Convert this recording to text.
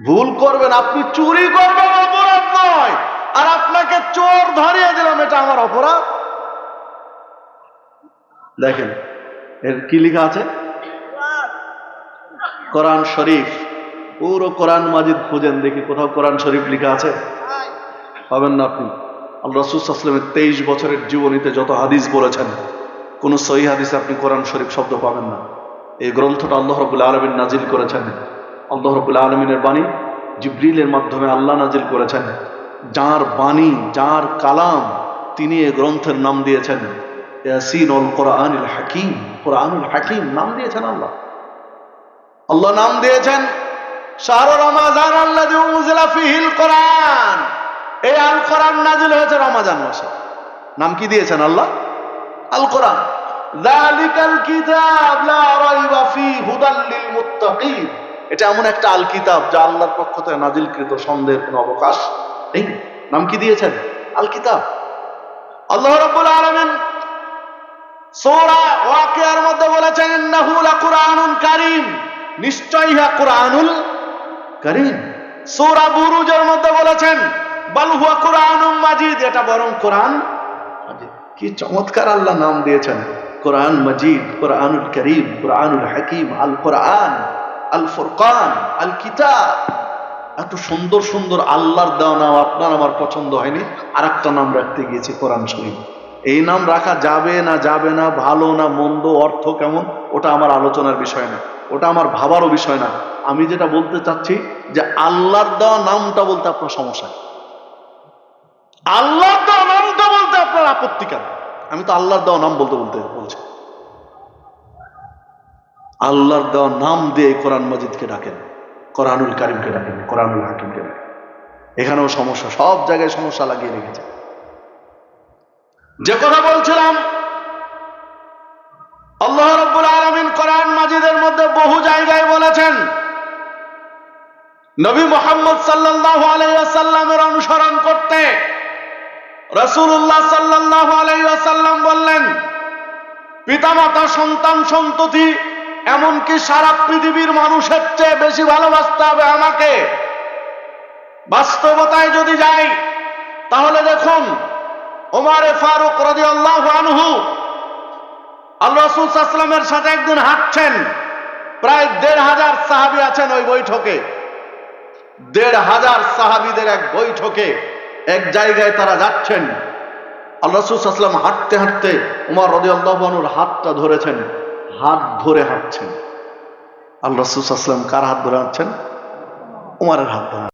ভুল করবেন, আপনি চুরি করবেন, অপরাধ নয়। আর আপনাকে চোর ধরিয়ে দিলাম, এটা আমার অপরাধ। দেখেন, এর কি লেখা আছে? কোরআন শরীফ, পুরো কোরআন মাজিদ খুঁজেন, দেখি কোথাও কোরআন শরীফ লেখা আছে? পাবেন না আপনি। রসুলামের তেইশ বছরের জীবনীতে যত হাদিস বলেছেন, কোন সহি হাদিসে আপনি কোরআন শরীফ শব্দ পাবেন না। এই গ্রন্থটা আল্লাহ রবুল্লা আলমিন নাজিল করেছেন। আল্লাহ রবুল্লা আলমিনের বাণী জিব্রিলের মাধ্যমে আল্লাহ নাজিল করেছেন। যার বাণী, যার কালাম তিনি এই গ্রন্থের নাম দিয়েছেন। ইয়াসিন কোরআনুল হাকিম। কোরআনুল হাকিম নাম দিয়েছেন আল্লাহ। আল্লাহ নাম দিয়েছেন, শাহরু রমাজান আল্লাহ ফিহিল কোরআন। এই আল কোরআন নাজিল হয়েছে রমাজান মাসে। নাম কি দিয়েছেন আল্লাহ? আল কোরআন কিতাব লা রাইবা ফি হুদাল লিল মুত্তাকিন। এটা এমন একটা আল কিতাব যা আল্লাহর পক্ষ থেকে নাজিলকৃত সন্দেহের কোনো অবকাশ নেই। নাম কি দিয়েছেন? আল কিতাব আল্লাহ ওয়াকিয়ার মধ্যে বলেছেন কারীম। নিশ্চয়ই ইহা কুরআনুল করিম। বুরুজের মধ্যে বলেছেন, বাল হুয়া কুরআনুম মাজিদ। এটা বরং কোরআন কি চমৎকার আল্লাহ নাম দিয়েছেন। কোরআন মাজিদ, কোরআনুল করিম, কোরআনুল হাকিম আল কোরআন আল ফুরকান আল কিতাব এত সুন্দর সুন্দর আল্লাহর দেওয়া নাম আপনার আমার পছন্দ হয়নি। আর একটা নাম রাখতে গিয়েছি, কোরআন শরীফ। এই নাম রাখা যাবে না যাবে না, ভালো না, মন্দ, অর্থ কেমন, ওটা আমার আলোচনার বিষয় না। ওটা আমার ভাবারও বিষয় না। আমি যেটা বলতে চাচ্ছি যে আল্লাহর দেওয়া নামটা বলতে আপনার সমস্যা। আল্লাহর দেওয়া নামটা বলতে আপনার আপত্তি কেন? আমি তো আল্লাহর দেওয়া নাম বলতে বলতে বলছি। আল্লাহর দেওয়া নাম দিয়ে কোরআন মজিদকে ডাকেন, কোরআনুল কারিমকে ডাকেন, কোরআনুল হাকিমকে ডাকেন। এখানেও সমস্যা, সব জায়গায় সমস্যা লাগিয়ে রেখেছে। যে কথা বলছিলাম, আল্লাহ রব্বুল আলমিন কোরআন মাজিদের মধ্যে বহু জায়গায় বলেছেন, নবী মোহাম্মদ সাল্লাহ আলাইসাল্লামের অনুসরণ করতে রসুল্লাহ সাল্লাহ আলাইসাল্লাম বললেন, পিতামাতা সন্তান সন্ততি এমনকি সারা পৃথিবীর মানুষের চেয়ে বেশি ভালোবাসতে হবে আমাকে। বাস্তবতায় যদি যাই, তাহলে দেখুন, ওমারে ফারুক রদি আল্লাহ আনহু, আল্লাহ রসুল সাল্লামের সাথে একদিন হাঁটছেন। প্রায় দেড় হাজার সাহাবি আছেন ওই বৈঠকে। দেড় হাজার সাহাবিদের এক বৈঠকে, এক জায়গায় তারা যাচ্ছেন। আল্লাহ রসুল সাল্লাম হাঁটতে হাঁটতে উমার রদি আল্লাহনুর হাতটা ধরেছেন। হাত ধরে হাঁটছেন। আল্লাহ রসুল কার হাত ধরে হাঁটছেন? উমারের হাত ধরে